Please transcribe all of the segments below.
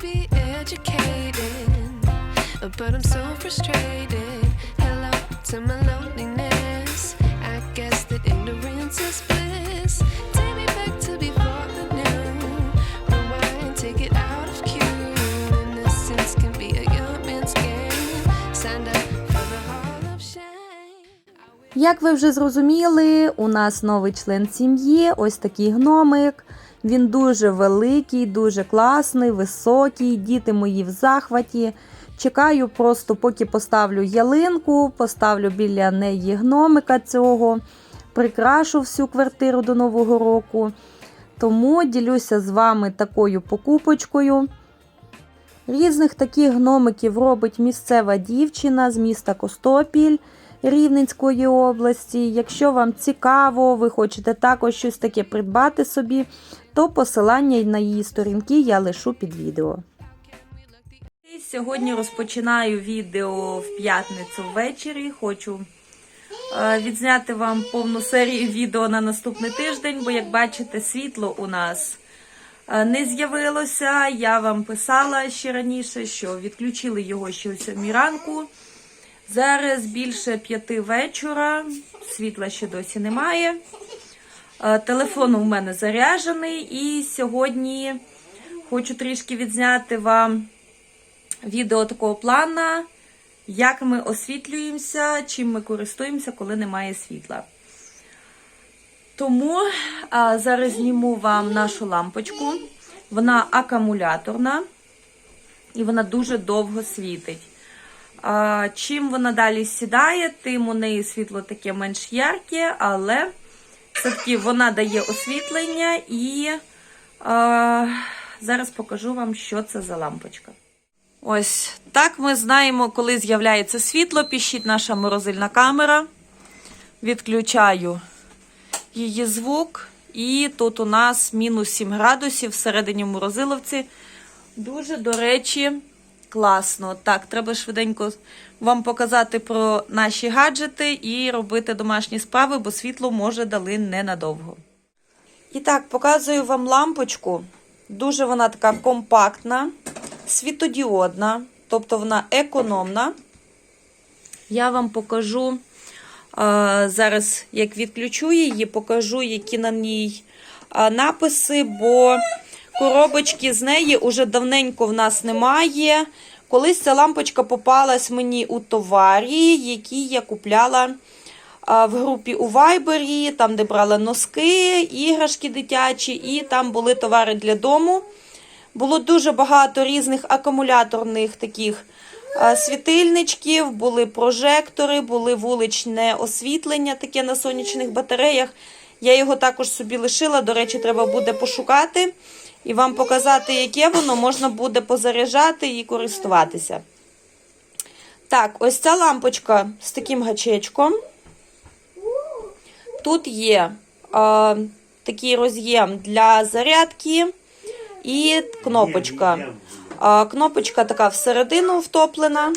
be educated, but I'm so frustrated. Hello to my loneliness. I guess that ignorance is bliss. Take me back to before the new. Rewind, take it out of cue. Innocence can be a young man's game. Signed up for the hall of shame. Як ви вже зрозуміли, у нас новий член сім'ї, ось такий гномик. Він дуже великий, дуже класний, високий. Діти мої в захваті. Чекаю просто, поки поставлю ялинку, поставлю біля неї гномика цього, прикрашу всю квартиру до Нового року. Тому ділюся з вами такою покупочкою. Різних таких гномиків робить місцева дівчина з міста Костопіль. Рівненської області. Якщо вам цікаво, ви хочете також щось таке придбати собі, то посилання на її сторінки я лишу під відео. Сьогодні розпочинаю відео в п'ятницю ввечері. Хочу е, відзняти вам повну серію відео на наступний тиждень, бо, як бачите, світло у нас е, не з'явилося. Я вам писала ще раніше, що відключили його ще о 7 ранку. Зараз більше п'яти вечора, світла ще досі немає. Е, Телефон у мене заряджений, і сьогодні хочу трішки відзняти вам відео такого плана, як ми освітлюємося, чим ми користуємося, коли немає світла. Тому а, зараз зніму вам нашу лампочку. Вона акумуляторна і вона дуже довго світить. Чим вона далі сідає, тим у неї світло таке менш ярке, але все-таки вона дає освітлення і а, зараз покажу вам, що це за лампочка. Ось так ми знаємо, коли з'являється світло, піщить наша морозильна камера. Відключаю її звук. І тут у нас мінус 7 градусів всередині морозиловці. Дуже, до речі, класно. Так, треба швиденько вам показати про наші гаджети і робити домашні справи, бо світло може дали ненадовго. І так, показую вам лампочку. Дуже вона така компактна, світодіодна, тобто вона економна. Я вам покажу а, зараз, як відключу її, покажу, які на ній а, написи, бо коробочки з неї уже давненько в нас немає. Колись ця лампочка попалась мені у товарі, які я купляла в групі у Вайбері, там, де брала носки, іграшки дитячі, і там були товари для дому. Було дуже багато різних акумуляторних таких світильничків, були прожектори, були вуличне освітлення таке на сонячних батареях. Я його також собі лишила. До речі, треба буде пошукати і вам показати, яке воно можна буде позаряджати і користуватися. Так, ось ця лампочка з таким гачечком. Тут є а, такий роз'єм для зарядки і кнопочка. А, кнопочка така всередину втоплена.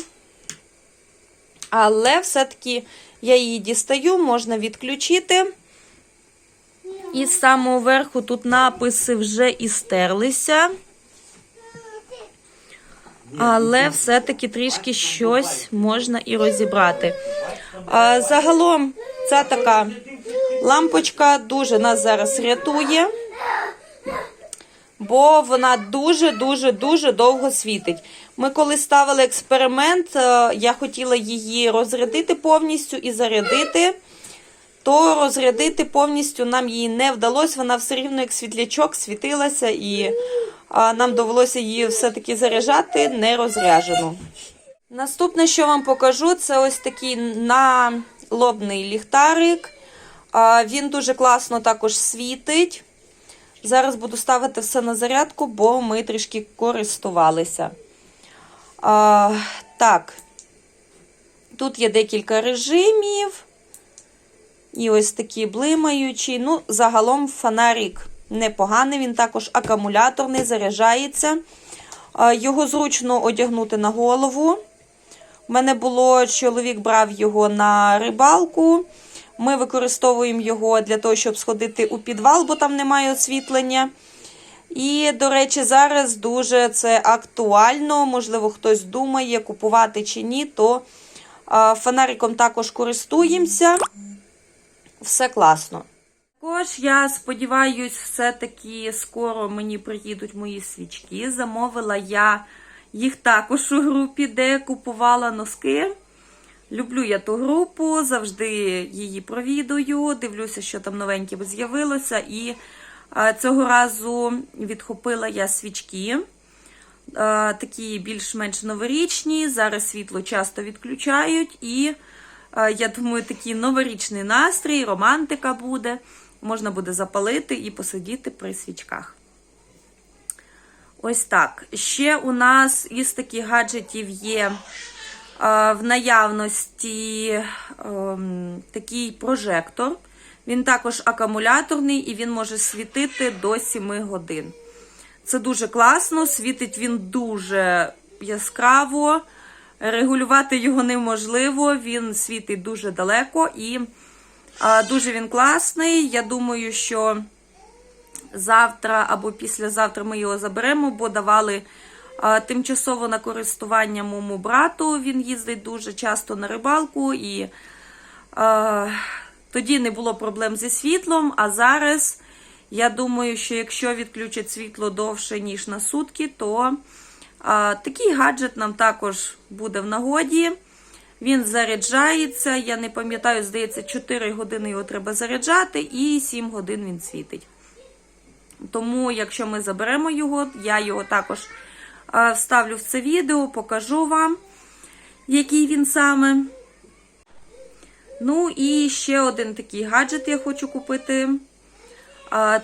Але все-таки я її дістаю, можна відключити. І з самого верху тут написи вже і стерлися. Але все-таки трішки щось можна і розібрати. А, загалом, ця така лампочка дуже нас зараз рятує, бо вона дуже-дуже-дуже довго світить. Ми коли ставили експеримент, е, я хотіла її розрядити повністю і зарядити то розрядити повністю нам її не вдалося. Вона все рівно як світлячок світилася, і нам довелося її все-таки заряджати не розряджену. Наступне, що вам покажу, це ось такий налобний ліхтарик. Він дуже класно також світить. Зараз буду ставити все на зарядку, бо ми трішки користувалися. А, так, тут є декілька режимів. І ось такі блимаючі. Ну, загалом фонарик непоганий, він також акумуляторний, заряджається. Його зручно одягнути на голову. У мене було, чоловік брав його на рибалку. Ми використовуємо його для того, щоб сходити у підвал, бо там немає освітлення. І, до речі, зараз дуже це актуально. Можливо, хтось думає, купувати чи ні, то фонариком також користуємося. Все класно. Також я сподіваюся, все-таки скоро мені приїдуть мої свічки. Замовила я їх також у групі, де купувала носки. Люблю я ту групу, завжди її провідую, дивлюся, що там новеньке з'явилося. І е, цього разу відхопила я свічки. Е, Такі більш-менш новорічні. Зараз світло часто відключають. І я думаю, такий новорічний настрій, романтика буде. Можна буде запалити і посидіти при свічках. Ось так. Ще у нас із таких гаджетів є е, в наявності ем, такий прожектор. Він також акумуляторний і він може світити до 7 годин. Це дуже класно, світить він дуже яскраво, регулювати його неможливо, він світить дуже далеко і а, дуже він класний. Я думаю, що завтра або післязавтра ми його заберемо, бо давали а, тимчасово на користування моєму брату. Він їздить дуже часто на рибалку, і а, тоді не було проблем зі світлом. А зараз я думаю, що якщо відключать світло довше, ніж на сутки, то такий гаджет нам також буде в нагоді. Він заряджається. Я не пам'ятаю, здається, 4 години його треба заряджати, і 7 годин він світить. Тому, якщо ми заберемо його, я його також вставлю в це відео, покажу вам, який він саме. Ну, і ще один такий гаджет я хочу купити.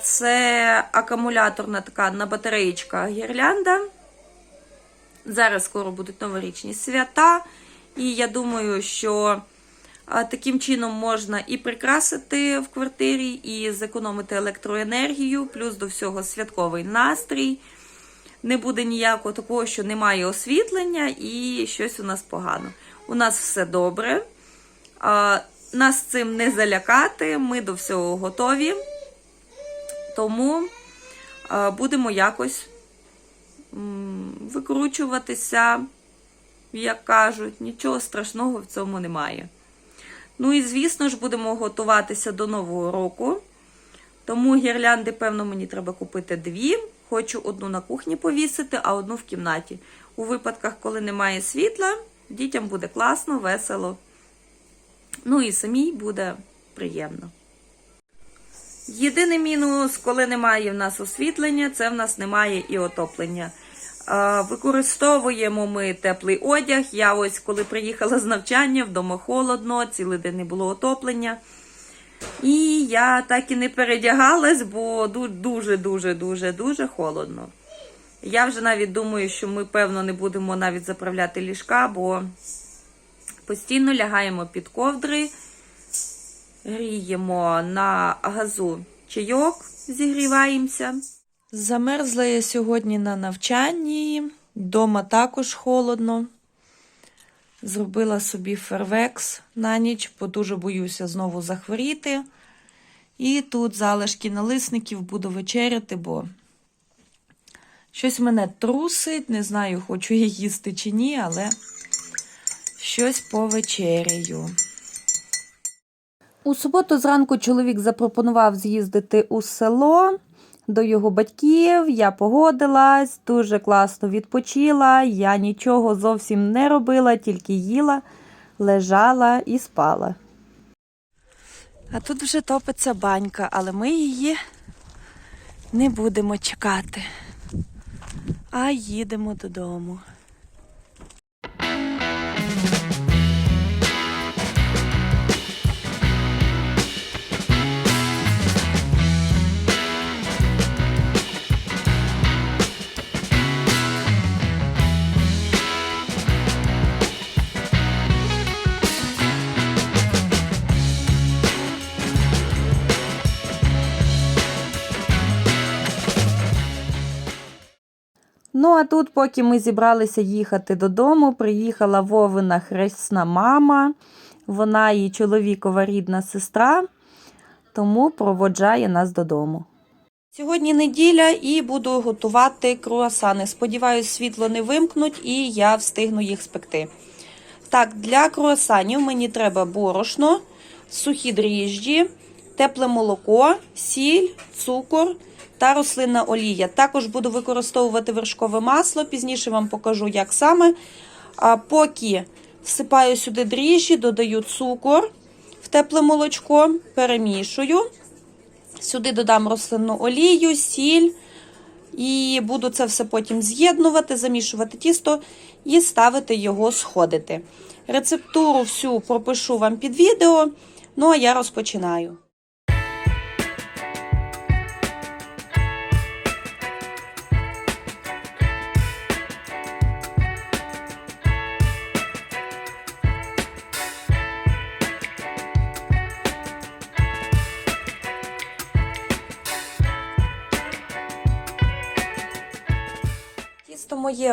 Це акумуляторна така на батареєчка гірлянда. Зараз скоро будуть новорічні свята. І я думаю, що таким чином можна і прикрасити в квартирі, і зекономити електроенергію, плюс до всього святковий настрій. Не буде ніякого такого, що немає освітлення і щось у нас погано. У нас все добре. Нас цим не залякати, ми до всього готові. Тому будемо якось викручуватися як кажуть, нічого страшного в цьому немає. Ну і, звісно ж, будемо готуватися до Нового року. Тому гірлянди, певно, мені треба купити дві. Хочу одну на кухні повісити, а одну в кімнаті. У випадках, коли немає світла, дітям буде класно, весело. Ну і самій буде приємно. Єдиний мінус, коли немає в нас освітлення, це в нас немає і отоплення. Використовуємо ми теплий одяг. Я ось коли приїхала з навчання, вдома холодно, цілий день не було отоплення. І я так і не передягалась, бо дуже-дуже-дуже дуже холодно. Я вже навіть думаю, що ми, певно, не будемо навіть заправляти ліжка, бо постійно лягаємо під ковдри, гріємо на газу чайок, зігріваємося. Замерзла я сьогодні на навчанні, вдома також холодно. Зробила собі фервекс на ніч, бо дуже боюся знову захворіти. І тут залишки налисників буду вечеряти, бо щось мене трусить, не знаю, хочу я їсти чи ні, але щось повечеряю. У суботу зранку чоловік запропонував з'їздити у село до його батьків. Я погодилась, дуже класно відпочила. Я нічого зовсім не робила, тільки їла, лежала і спала. А тут вже топиться банька, але ми її не будемо чекати, а їдемо додому. А тут, поки ми зібралися їхати додому, приїхала Вовина хресна мама, вона її чоловікова рідна сестра, тому проводжає нас додому. Сьогодні неділя і буду готувати круасани. Сподіваюсь, світло не вимкнуть і я встигну їх спекти. Так, для круасанів мені треба борошно, сухі дріжджі, тепле молоко, сіль, цукор та рослинна олія. Також буду використовувати вершкове масло, пізніше вам покажу, як саме. Поки всипаю сюди дріжджі, додаю цукор в тепле молочко, перемішую. Сюди додам рослинну олію, сіль. І буду це все потім з'єднувати, замішувати тісто і ставити його сходити. Рецептуру всю пропишу вам під відео. Ну а я розпочинаю.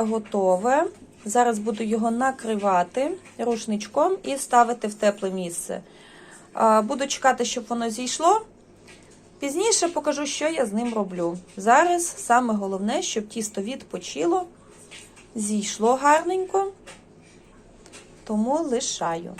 Готове. Зараз буду його накривати рушничком і ставити в тепле місце. Буду чекати, щоб воно зійшло. Пізніше покажу, що я з ним роблю. Зараз саме головне, щоб тісто відпочило, зійшло гарненько, тому лишаю.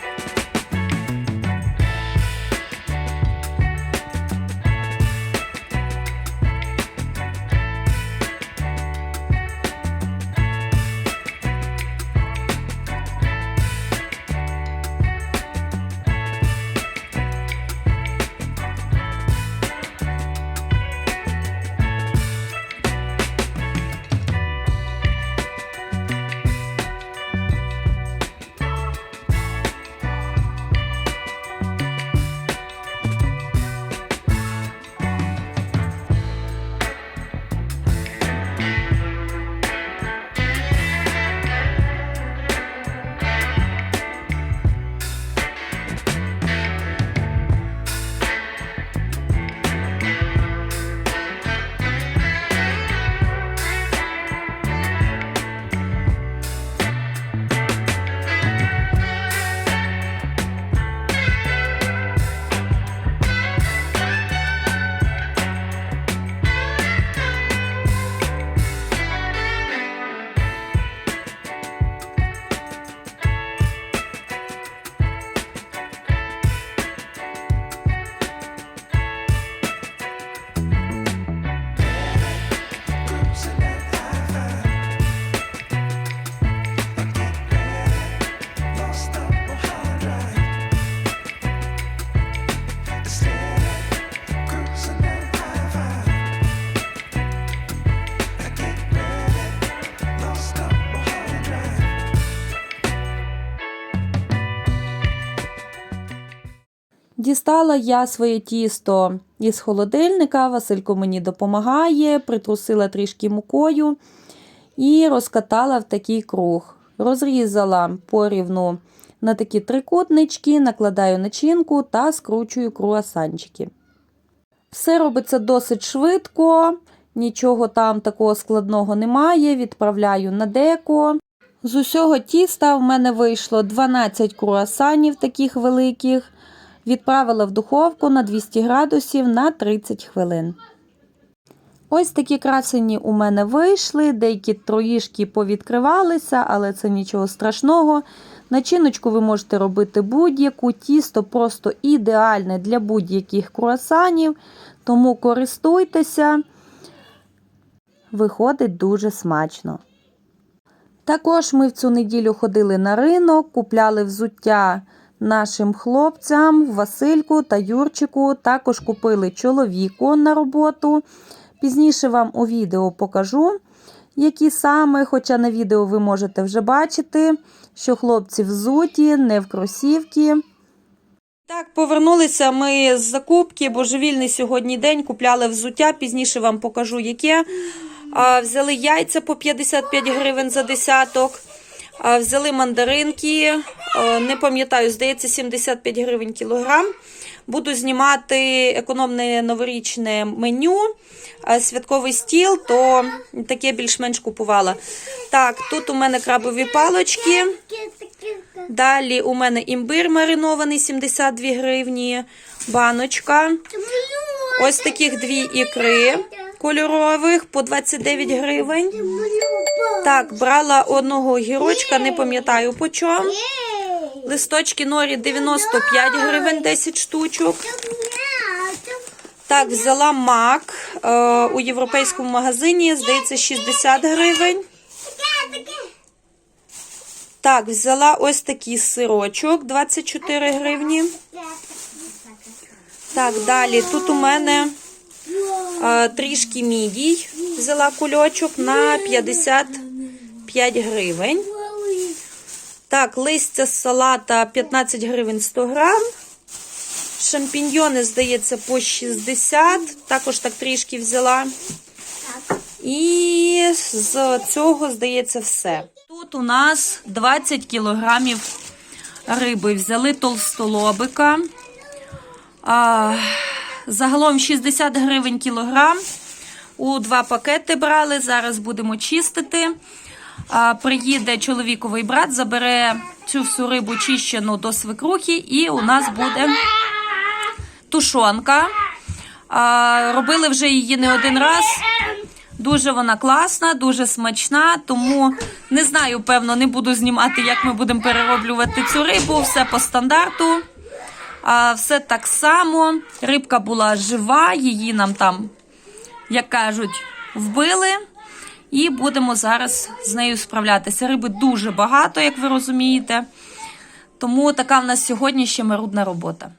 Дістала я своє тісто із холодильника. Василько мені допомагає, притрусила трішки мукою і розкатала в такий круг. Розрізала порівну на такі трикутнички, накладаю начинку та скручую круасанчики. Все робиться досить швидко, нічого там такого складного немає. Відправляю на деко. З усього тіста в мене вийшло 12 круасанів таких великих. Відправила в духовку на 200 градусів на 30 хвилин. Ось такі красені у мене вийшли, деякі троїшки повідкривалися, але це нічого страшного. Начиночку ви можете робити будь-яку, тісто просто ідеальне для будь-яких круасанів, тому користуйтеся, виходить дуже смачно. Також ми в цю неділю ходили на ринок, купляли взуття нашим хлопцям, Васильку та Юрчику. Також купили чоловіку на роботу. Пізніше вам у відео покажу, які саме, хоча на відео ви можете вже бачити, що хлопці взуті, не в кросівки. Так, повернулися ми з закупки. Божевільний сьогодні день. Купляли взуття. Пізніше вам покажу, яке. Взяли яйця по 55 гривень за десяток. Взяли мандаринки. Не пам'ятаю, здається, 75 гривень кілограм. Буду знімати економне новорічне меню, святковий стіл, то таке більш-менш купувала. Так, тут у мене крабові палочки. Далі у мене імбир маринований 72 гривні, баночка. Ось таких дві ікри кольорових по 29 гривень. Так, брала одного огірочка, не пам'ятаю по чому. Листочки норі 95 гривень 10 штучок. Так, взяла мак е, у європейському магазині, здається, 60 гривень. Так, взяла ось такий сирочок 24 гривні. Так, далі. Тут у мене е, трішки мідій. Взяла кульочок на 55 гривень. Так, листя з салата 15 гривень 100 грам. Шампіньйони, здається, по 60. Також так трішки взяла. І з цього, здається, все. Тут у нас 20 кілограмів риби. Взяли толстолобика. А, загалом 60 гривень кілограм. У два пакети брали. Зараз будемо чистити. Приїде чоловіковий брат, забере цю всю рибу чищену до свекрухи, і у нас буде тушонка. Робили вже її не один раз. Дуже вона класна, дуже смачна, тому не знаю, певно, не буду знімати, як ми будемо перероблювати цю рибу. Все по стандарту. А, все так само. Рибка була жива, її нам там, як кажуть, вбили. І будемо зараз з нею справлятися. Риби дуже багато, як ви розумієте. Тому така в нас сьогодні ще марудна робота.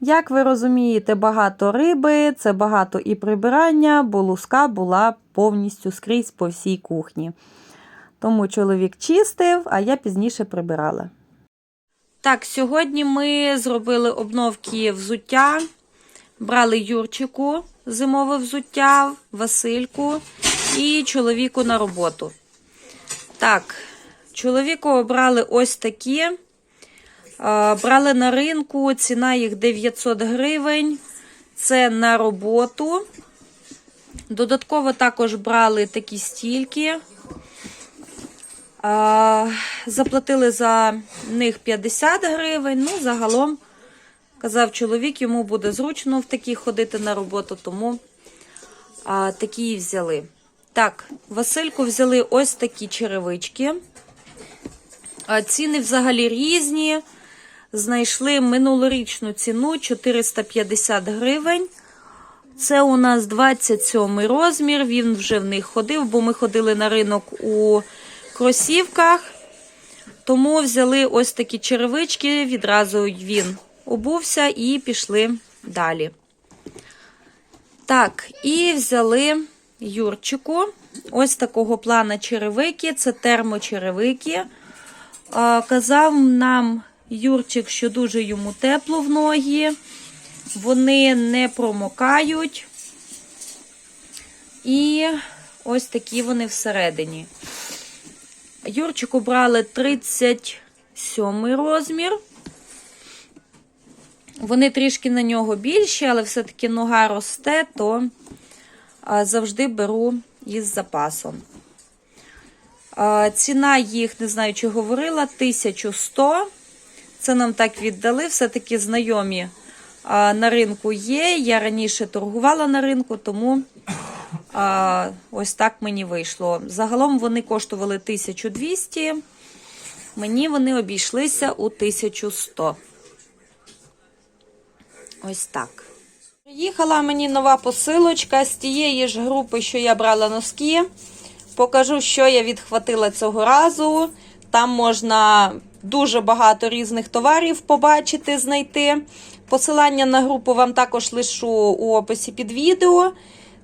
Як ви розумієте, багато риби, це багато і прибирання, бо луска була повністю скрізь по всій кухні. Тому чоловік чистив, а я пізніше прибирала. Так, сьогодні ми зробили обновки взуття. Брали Юрчику зимове взуття, Васильку і чоловіку на роботу. Так, чоловіку обрали ось такі. Брали на ринку, ціна їх 900 гривень. Це на роботу. Додатково також брали такі стільки. Заплатили за них 50 гривень. Ну, загалом, казав чоловік, йому буде зручно в такій ходити на роботу, тому такі і взяли. Так, Васильку взяли ось такі черевички. Ціни взагалі різні. Знайшли минулорічну ціну 450 гривень. Це у нас 27 розмір. Він вже в них ходив, бо ми ходили на ринок у кросівках. Тому взяли ось такі черевички. Відразу він обувся і пішли далі. Так, і взяли Юрчику. Ось такого плана черевики. Це термочеревики. Казав нам Юрчик, що дуже йому тепло в ноги. Вони не промокають. І ось такі вони всередині. Юрчику брали 37 розмір. Вони трішки на нього більші, але все-таки нога росте, то завжди беру із запасом. Ціна їх, не знаю, чи говорила, 1100. Це нам так віддали. Все-таки знайомі на ринку є. Я раніше торгувала на ринку, тому ось так мені вийшло. Загалом вони коштували 1200. Мені вони обійшлися у 1100. Ось так. Приїхала мені нова посилочка з тієї ж групи, що я брала носки. Покажу, що я відхватила цього разу. Там можна дуже багато різних товарів побачити, знайти. Посилання на групу вам також лишу у описі під відео.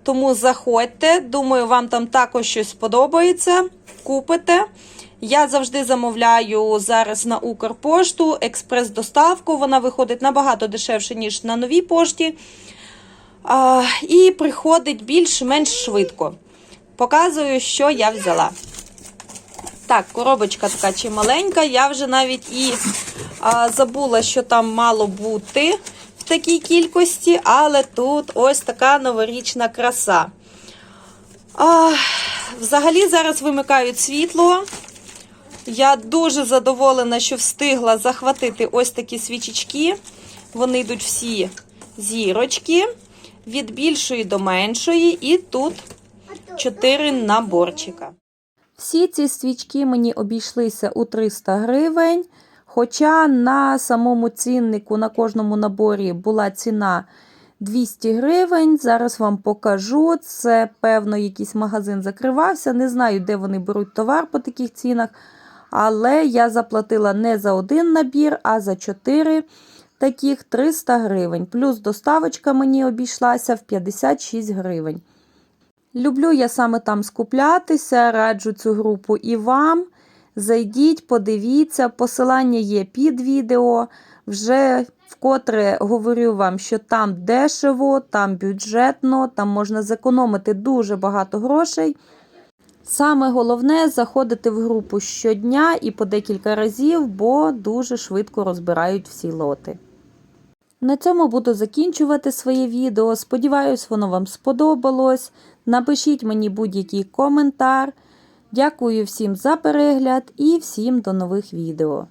Тому заходьте. Думаю, вам там також щось сподобається. Купите. Я завжди замовляю зараз на Укрпошту експрес-доставку. Вона виходить набагато дешевше, ніж на новій пошті. А, і приходить більш-менш швидко. Показую, що я взяла. Так, коробочка така чималенька. Я вже навіть і а, забула, що там мало бути в такій кількості, але тут ось така новорічна краса. А, взагалі, зараз вимикають світло. Я дуже задоволена, що встигла захватити ось такі свічечки. Вони йдуть всі зірочки. Від більшої до меншої, і тут 4 наборчика. Всі ці свічки мені обійшлися у 300 гривень. Хоча на самому ціннику на кожному наборі була ціна 200 гривень. Зараз вам покажу. Це, певно, якийсь магазин закривався. Не знаю, де вони беруть товар по таких цінах. Але я заплатила не за один набір, а за 4 таких 300 гривень. Плюс доставочка мені обійшлася в 56 гривень. Люблю я саме там скуплятися, раджу цю групу і вам. Зайдіть, подивіться, посилання є під відео. Вже вкотре говорю вам, що там дешево, там бюджетно, там можна зекономити дуже багато грошей. Саме головне заходити в групу щодня і по декілька разів, бо дуже швидко розбирають всі лоти. На цьому буду закінчувати своє відео. Сподіваюсь, воно вам сподобалось. Напишіть мені будь-який коментар. Дякую всім за перегляд і всім до нових відео.